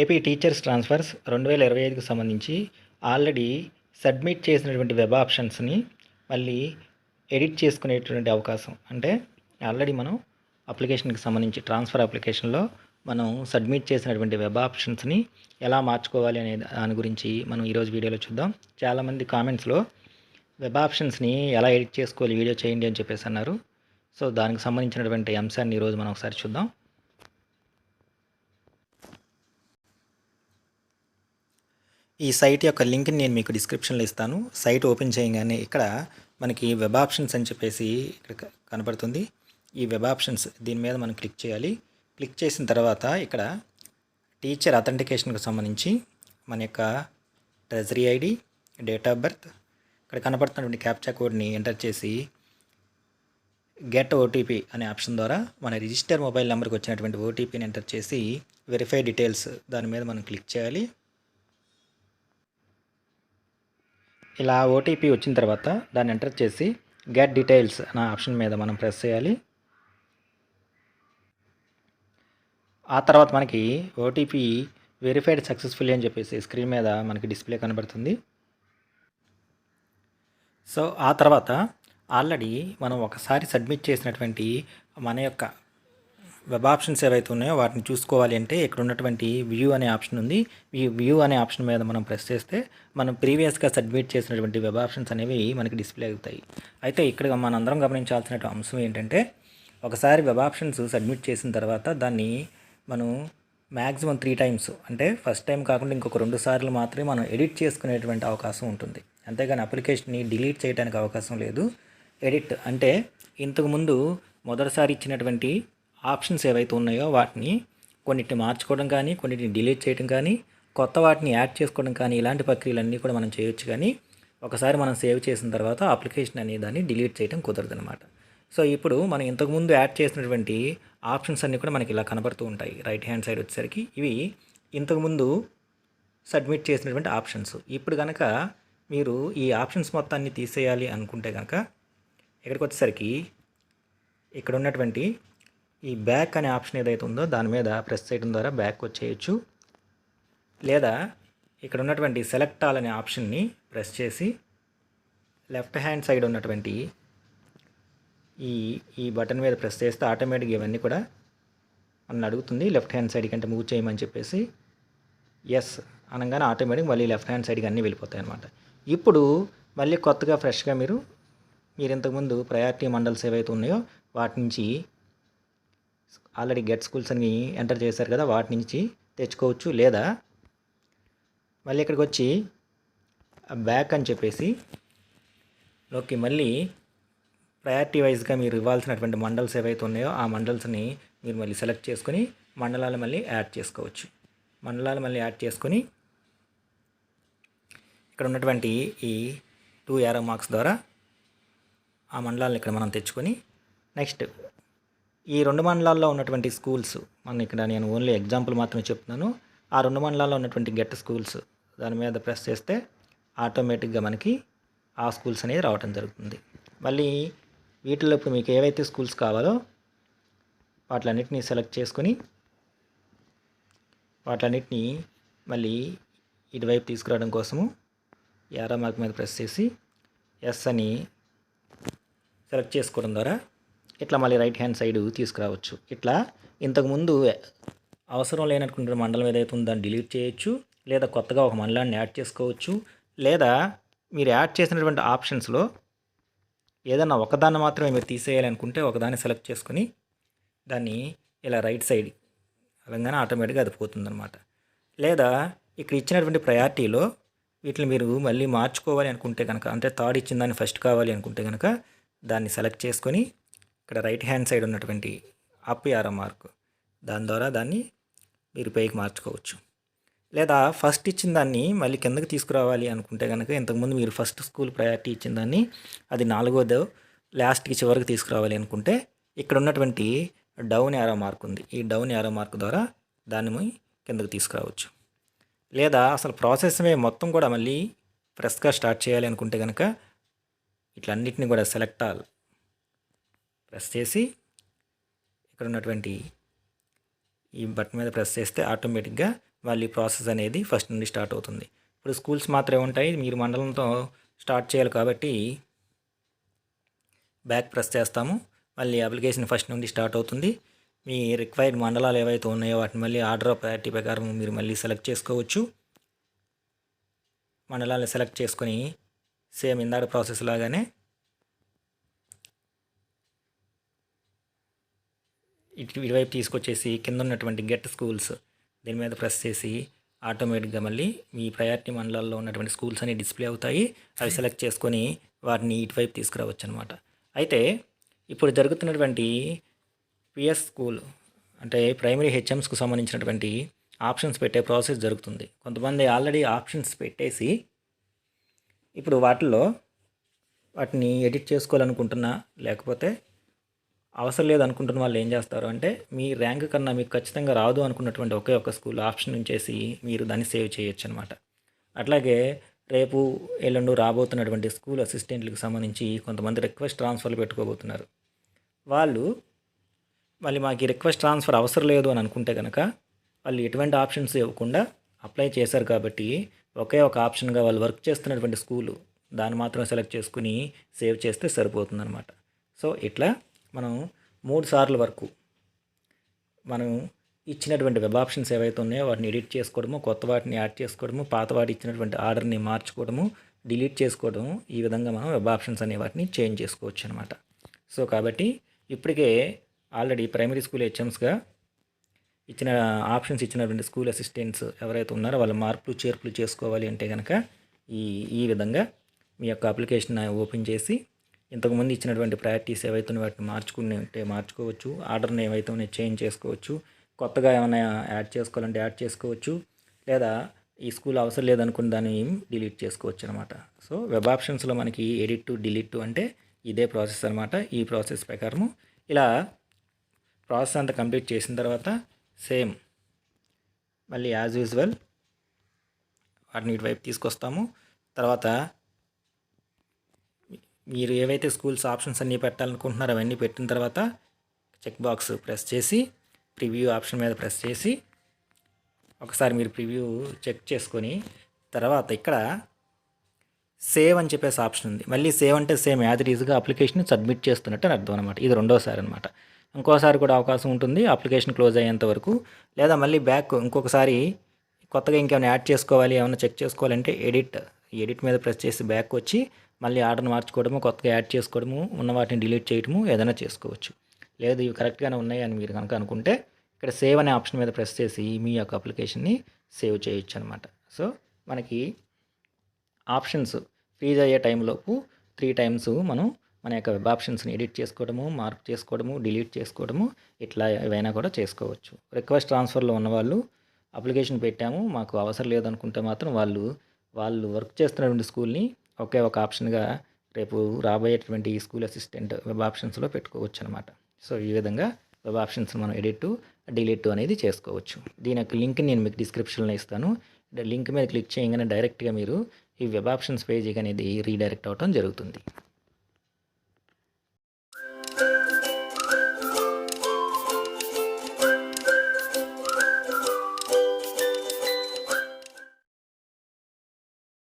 AP teachers transfers రెండు వేల ఇరవై ఐదుకు సంబంధించి ఆల్రెడీ సబ్మిట్ చేసినటువంటి వెబ్ ఆప్షన్స్ని మళ్ళీ ఎడిట్ చేసుకునేటువంటి అవకాశం. అంటే ఆల్రెడీ మనం అప్లికేషన్కి సంబంధించి ట్రాన్స్ఫర్ అప్లికేషన్లో మనం సబ్మిట్ చేసినటువంటి వెబ్ ఆప్షన్స్ని ఎలా మార్చుకోవాలి అనే దాని గురించి మనం ఈరోజు వీడియోలో చూద్దాం. చాలామంది కామెంట్స్లో వెబ్ ఆప్షన్స్ని ఎలా ఎడిట్ చేసుకోవాలి వీడియో చేయండి అని చెప్పేసి అన్నారు. సో దానికి సంబంధించినటువంటి అంశాన్ని ఈరోజు మనం ఒకసారి చూద్దాం. ఈ సైట్ యొక్క లింక్ని నేను మీకు డిస్క్రిప్షన్లో ఇస్తాను. సైట్ ఓపెన్ చేయగానే ఇక్కడ మనకి వెబ్ ఆప్షన్స్ అని చెప్పేసి ఇక్కడ కనబడుతుంది కనపడుతుంది. ఈ వెబ్ ఆప్షన్స్ దీని మీద మనం క్లిక్ చేయాలి. క్లిక్ చేసిన తర్వాత ఇక్కడ టీచర్ అథెంటికేషన్కి సంబంధించి మన యొక్క treasury ID date of birth ఇక్కడ కనపడుతున్నటువంటి క్యాప్చా కోడ్ని ఎంటర్ చేసి గెట్ ఓటీపీ అనే ఆప్షన్ ద్వారా మన రిజిస్టర్ మొబైల్ నెంబర్కి వచ్చినటువంటి ఓటీపీని ఎంటర్ చేసి వెరిఫై డీటెయిల్స్ దాని మీద మనం క్లిక్ చేయాలి. ఇలా ఓటీపీ వచ్చిన తర్వాత దాన్ని ఎంటర్ చేసి గెట్ డీటెయిల్స్ అనే ఆప్షన్ మీద మనం ప్రెస్ చేయాలి. ఆ తర్వాత మనకి ఓటీపీ వెరిఫైడ్ సక్సెస్ఫుల్లీ అని చెప్పేసి స్క్రీన్ మీద మనకి డిస్ప్లే కనబడుతుంది. సో ఆ తర్వాత ఆల్రెడీ మనం ఒకసారి సబ్మిట్ చేసినటువంటి మన యొక్క వెబ్ ఆప్షన్స్ ఏవైతే ఉన్నాయో వాటిని చూసుకోవాలి అంటే ఇక్కడ ఉన్నటువంటి వ్యూ అనే ఆప్షన్ ఉంది. ఈ వ్యూ అనే ఆప్షన్ మీద మనం ప్రెస్ చేస్తే మనం ప్రీవియస్గా సబ్మిట్ చేసినటువంటి వెబ్ ఆప్షన్స్ అనేవి మనకి డిస్ప్లే అవుతాయి. అయితే ఇక్కడ మనం అందరం గమనించాల్సిన అంశం ఏంటంటే ఒకసారి వెబ్ ఆప్షన్స్ సబ్మిట్ చేసిన తర్వాత దాన్ని మనం మ్యాక్సిమం త్రీ టైమ్స్ అంటే ఫస్ట్ టైం కాకుండా ఇంకొక రెండు సార్లు మాత్రమే మనం ఎడిట్ చేసుకునేటువంటి అవకాశం ఉంటుంది. అంతేగాని అప్లికేషన్ని డిలీట్ చేయడానికి అవకాశం లేదు. ఎడిట్ అంటే ఇంతకుముందు మొదటిసారి ఇచ్చినటువంటి ఆప్షన్స్ ఏవైతే ఉన్నాయో వాటిని కొన్నిటిని మార్చుకోవడం కానీ కొన్నిటిని డిలీట్ చేయడం కానీ కొత్త వాటిని యాడ్ చేసుకోవడం కానీ ఇలాంటి ప్రక్రియలన్నీ కూడా మనం చేయొచ్చు కానీ ఒకసారి మనం సేవ్ చేసిన తర్వాత అప్లికేషన్ అనే దాన్ని డిలీట్ చేయడం కుదరదు అనమాట సో ఇప్పుడు మనం ఇంతకుముందు యాడ్ చేసినటువంటి ఆప్షన్స్ అన్నీ కూడా మనకి ఇలా కనబడుతూ ఉంటాయి. రైట్ హ్యాండ్ సైడ్ వచ్చేసరికి ఇవి ఇంతకుముందు సబ్మిట్ చేసినటువంటి ఆప్షన్స్. ఇప్పుడు కనుక మీరు ఈ ఆప్షన్స్ మొత్తాన్ని తీసేయాలి అనుకుంటే కనుక ఇక్కడికి వచ్చేసరికి ఇక్కడ ఉన్నటువంటి ఈ బ్యాక్ అనే ఆప్షన్ ఏదైతే ఉందో దాని మీద ప్రెస్ చేయడం ద్వారా బ్యాక్ వచ్చేయచ్చు. లేదా ఇక్కడ ఉన్నటువంటి సెలెక్ట్ ఆల్ అనే ఆప్షన్ని ప్రెస్ చేసి లెఫ్ట్ హ్యాండ్ సైడ్ ఉన్నటువంటి ఈ ఈ బటన్ మీద ప్రెస్ చేస్తే ఆటోమేటిక్గా ఇవన్నీ కూడా మన అడుగుతుంది. లెఫ్ట్ హ్యాండ్ సైడ్ కంటే మూవ్ చేయమని చెప్పేసి ఎస్ అనగానే ఆటోమేటిక్ మళ్ళీ లెఫ్ట్ హ్యాండ్ సైడ్కి అన్నీ వెళ్ళిపోతాయి అనమాట ఇప్పుడు మళ్ళీ కొత్తగా ఫ్రెష్గా మీరు మీరు ఇంతకుముందు ప్రయారిటీ మండల్స్ ఏవైతే ఉన్నాయో వాటి నుంచి ఆల్రెడీ గెట్ స్కూల్స్ అని ఎంటర్ చేశారు కదా వాటి నుంచి తెచ్చుకోవచ్చు లేదా? మళ్ళీ ఇక్కడికి వచ్చి బ్యాక్ అని చెప్పేసి లోకి మళ్ళీ ప్రయారిటీ వైజ్గా మీరు ఇవ్వాల్సినటువంటి మండల్స్ ఏవైతే ఉన్నాయో ఆ మండల్స్ని మీరు మళ్ళీ సెలెక్ట్ చేసుకొని మండలాలు మళ్ళీ యాడ్ చేసుకోవచ్చు. మండలాలు మళ్ళీ యాడ్ చేసుకొని ఇక్కడ ఉన్నటువంటి ఈ టూ యారో మార్క్స్ ద్వారా ఆ మండలాలను ఇక్కడ మనం తెచ్చుకొని నెక్స్ట్ ఈ రెండు మండలాల్లో ఉన్నటువంటి స్కూల్స్ మనం ఇక్కడ నేను ఓన్లీ ఎగ్జాంపుల్ మాత్రమే చెప్తున్నాను. ఆ రెండు మండలాల్లో ఉన్నటువంటి గెట్ స్కూల్స్ దాని మీద ప్రెస్ చేస్తే ఆటోమేటిక్గా మనకి ఆ స్కూల్స్ అనేది రావటం జరుగుతుంది. మళ్ళీ వీటిలో ఇప్పుడు మీకు ఏవైతే స్కూల్స్ కావాలో వాటిలన్నిటిని సెలెక్ట్ చేసుకొని వాటిలన్నిటిని మళ్ళీ ఇటువైపు తీసుకురావడం కోసము యారో మార్క్ మీద ప్రెస్ చేసి ఎస్ అని సెలెక్ట్ చేసుకోవడం ద్వారా ఇట్లా మళ్ళీ రైట్ హ్యాండ్ సైడ్ తీసుకురావచ్చు. ఇట్లా ఇంతకుముందు అవసరం లేనటువంటి మండలం ఏదైతే ఉందో దాన్ని డిలీట్ చేయొచ్చు లేదా కొత్తగా ఒక మండలాన్ని యాడ్ చేసుకోవచ్చు లేదా మీరు యాడ్ చేసినటువంటి ఆప్షన్స్లో ఏదైనా ఒకదాన్ని మాత్రమే మీరు తీసేయాలి అనుకుంటే ఒకదాన్ని సెలెక్ట్ చేసుకొని దాన్ని ఇలా రైట్ సైడ్ అలాగానే ఆటోమేటిక్గా అది పోతుందన్నమాట. లేదా ఇక్కడ ఇచ్చినటువంటి ప్రయారిటీలో వీటిని మీరు మళ్ళీ మార్చుకోవాలి అనుకుంటే కనుక అంటే థర్డ్ ఇచ్చిన దాన్ని ఫస్ట్ కావాలి అనుకుంటే కనుక దాన్ని సెలెక్ట్ చేసుకొని ఇక్కడ రైట్ హ్యాండ్ సైడ్ ఉన్నటువంటి అప్ యారో మార్క్. దాని ద్వారా దాన్ని మీరు పైకి మార్చుకోవచ్చు. లేదా ఫస్ట్ ఇచ్చిన దాన్ని మళ్ళీ కిందకి తీసుకురావాలి అనుకుంటే కనుక ఇంతకుముందు మీరు ఫస్ట్ స్కూల్ ప్రయారిటీ ఇచ్చిన దాన్ని అది నాలుగోదో లాస్ట్కి చివరికి తీసుకురావాలి అనుకుంటే ఇక్కడ ఉన్నటువంటి డౌన్ యారో మార్క్ ఉంది. ఈ డౌన్ యారో మార్క్ ద్వారా దాన్ని కిందకి తీసుకురావచ్చు. లేదా అసలు ప్రాసెస్మే మొత్తం కూడా మళ్ళీ ఫ్రెష్గా స్టార్ట్ చేయాలి అనుకుంటే కనుక ఇట్లన్నిటిని కూడా సెలెక్ట్ ఆల్ ప్రెస్ చేసి ఇక్కడ ఉన్నటువంటి ఈ బటన్ మీద ప్రెస్ చేస్తే ఆటోమేటిక్గా మళ్ళీ ప్రాసెస్ అనేది ఫస్ట్ నుండి స్టార్ట్ అవుతుంది. ఇప్పుడు స్కూల్స్ మాత్రమే ఉంటాయి మీరు మండలంతో స్టార్ట్ చేయాలి కాబట్టి బ్యాక్ ప్రెస్ చేస్తాము. మళ్ళీ అప్లికేషన్ ఫస్ట్ నుండి స్టార్ట్ అవుతుంది. మీ రిక్వైర్డ్ మండలాలు ఏవైతే ఉన్నాయో వాటిని మళ్ళీ ఆర్డర్ ఆఫ్ ప్రయారిటీ ప్రకారం మీరు మళ్ళీ సెలెక్ట్ చేసుకోవచ్చు. మండలాలను సెలెక్ట్ చేసుకొని సేమ్ ఇందాక ప్రాసెస్ లాగానే ఇటు ఇటువైపు తీసుకొచ్చేసి కింద ఉన్నటువంటి గెట్ స్కూల్స్ దీని మీద ప్రెస్ చేసి ఆటోమేటిక్గా మళ్ళీ మీ ప్రయారిటీ మండలాల్లో ఉన్నటువంటి స్కూల్స్ అన్ని డిస్ప్లే అవుతాయి. అవి సెలెక్ట్ చేసుకొని వాటిని ఇటువైపు తీసుకురావచ్చు అనమాట అయితే ఇప్పుడు జరుగుతున్నటువంటి పిఎస్ స్కూల్ అంటే ప్రైమరీ హెచ్ఎమ్స్కు సంబంధించినటువంటి ఆప్షన్స్ పెట్టే ప్రాసెస్ జరుగుతుంది. కొంతమంది ఆల్రెడీ ఆప్షన్స్ పెట్టేసి ఇప్పుడు వాటిల్లో వాటిని ఎడిట్ చేసుకోవాలనుకుంటున్నా లేకపోతే అవసరం లేదు అనుకుంటున్న వాళ్ళు ఏం చేస్తారు అంటే మీ ర్యాంక్ కన్నా మీకు ఖచ్చితంగా రాదు అనుకున్నటువంటి ఒకే ఒక స్కూల్ ఆప్షన్ ఉంచేసి మీరు దాన్ని సేవ్ చేయొచ్చు అనమాట అట్లాగే రేపు ఎల్లుండు రాబోతున్నటువంటి స్కూల్ అసిస్టెంట్లకు సంబంధించి కొంతమంది రిక్వెస్ట్ ట్రాన్స్ఫర్లు పెట్టుకోబోతున్నారు. వాళ్ళు మళ్ళీ మాకు ఈ రిక్వెస్ట్ ట్రాన్స్ఫర్ అవసరం లేదు అని అనుకుంటే కనుక వాళ్ళు ఎటువంటి ఆప్షన్స్ ఇవ్వకుండా అప్లై చేశారు కాబట్టి ఒకే ఒక ఆప్షన్గా వాళ్ళు వర్క్ చేస్తున్నటువంటి స్కూలు దాన్ని మాత్రం సెలెక్ట్ చేసుకుని సేవ్ చేస్తే సరిపోతుందన్నమాట. సో ఇట్లా మనం మూడు సార్లు వరకు మనం ఇచ్చినటువంటి వెబ్ ఆప్షన్స్ ఏవైతే ఉన్నాయో వాటిని ఎడిట్ చేసుకోవడము కొత్త వాటిని యాడ్ చేసుకోవడము పాత వాటి ఇచ్చినటువంటి ఆర్డర్ని మార్చుకోవడము డిలీట్ చేసుకోవడము ఈ విధంగా మనం వెబ్ ఆప్షన్స్ అనే వాటిని చేంజ్ చేసుకోవచ్చు అనమాట సో కాబట్టి ఇప్పటికే ఆల్రెడీ ప్రైమరీ స్కూల్ హెచ్ఎమ్స్గా ఇచ్చిన ఆప్షన్స్ ఇచ్చినటువంటి స్కూల్ అసిస్టెంట్స్ ఎవరైతే ఉన్నారో వాళ్ళ మార్పులు చేర్పులు చేసుకోవాలి అంటే కనుక ఈ ఈ విధంగా మీ యొక్క అప్లికేషన్ ఓపెన్ చేసి ఇంతకుముందు ఇచ్చినటువంటి ప్రయారిటీస్ ఏవైతే వాటిని మార్చుకుని ఉంటే మార్చుకోవచ్చు. ఆర్డర్ని ఏవైతే ఉన్నాయో చేంజ్ చేసుకోవచ్చు. కొత్తగా ఏమైనా యాడ్ చేసుకోవాలంటే యాడ్ చేసుకోవచ్చు. లేదా ఈ స్కూల్ అవసరం లేదనుకున్న దాన్ని డిలీట్ చేసుకోవచ్చు అనమాట సో వెబ్ ఆప్షన్స్లో మనకి ఎడిట్ టు డిలీట్ అంటే ఇదే ప్రాసెస్ అనమాట ఈ ప్రాసెస్ ప్రకారము ఇలా ప్రాసెస్ అంతా కంప్లీట్ చేసిన తర్వాత సేమ్ మళ్ళీ యాజ్ యూజువల్ వాటిని ఇటువైపు తీసుకొస్తాము. తర్వాత మీరు ఏవైతే స్కూల్స్ ఆప్షన్స్ అన్నీ పెట్టాలనుకుంటున్నారో అవన్నీ పెట్టిన తర్వాత చెక్ బాక్స్ ప్రెస్ చేసి ప్రివ్యూ ఆప్షన్ మీద ప్రెస్ చేసి ఒకసారి మీరు ప్రివ్యూ చెక్ చేసుకొని తర్వాత ఇక్కడ సేవ్ అని చెప్పేసి ఆప్షన్ ఉంది. మళ్ళీ సేవ్ అంటే సేమ్ యాజ్ ఈజ్గా అప్లికేషన్ సబ్మిట్ చేస్తున్నట్టు అని అర్థం అనమాట ఇది రెండోసారి అనమాట ఇంకోసారి కూడా అవకాశం ఉంటుంది అప్లికేషన్ క్లోజ్ అయ్యేంత వరకు. లేదా మళ్ళీ బ్యాక్ ఇంకొకసారి కొత్తగా ఇంకేమైనా యాడ్ చేసుకోవాలి ఏమైనా చెక్ చేసుకోవాలంటే ఎడిట్ ఎడిట్ మీద ప్రెస్ చేసి బ్యాక్ వచ్చి మళ్ళీ ఆర్డర్ మార్చుకోవడము కొత్తగా యాడ్ చేసుకోవడము ఉన్న వాటిని డిలీట్ చేయడము ఏదైనా చేసుకోవచ్చు. లేదు ఇవి కరెక్ట్గానే ఉన్నాయి అని మీరు కనుక అనుకుంటే ఇక్కడ సేవ్ అనే ఆప్షన్ మీద ప్రెస్ చేసి మీ యొక్క అప్లికేషన్ని సేవ్ చేయొచ్చు అనమాట సో మనకి ఆప్షన్స్ ఫ్రీజ్ అయ్యే టైంలోపు త్రీ టైమ్స్ మనం మన యొక్క వెబ్ ఆప్షన్స్ని ఎడిట్ చేసుకోవడము మార్క్ చేసుకోవడము డిలీట్ చేసుకోవడము ఇట్లా ఏవైనా కూడా చేసుకోవచ్చు. రిక్వెస్ట్ ట్రాన్స్ఫర్లో ఉన్నవాళ్ళు అప్లికేషన్ పెట్టాము మాకు అవసరం లేదనుకుంటే మాత్రం వాళ్ళు వాళ్ళు వర్క్ చేస్తున్నటువంటి స్కూల్ని ఒకే ఒక ఆప్షన్గా రేపు రాబోయేటువంటి స్కూల్ అసిస్టెంట్ వెబ్ ఆప్షన్స్లో పెట్టుకోవచ్చు అనమాట సో ఈ విధంగా వెబ్ ఆప్షన్స్ మనం ఎడిట్ డిలీట్ అనేది చేసుకోవచ్చు. దీని యొక్క లింక్ నేను మీకు డిస్క్రిప్షన్లో ఇస్తాను. లింక్ మీద క్లిక్ చేయగానే డైరెక్ట్గా మీరు ఈ వెబ్ ఆప్షన్స్ పేజీకి అనేది రీడైరెక్ట్ అవ్వడం జరుగుతుంది.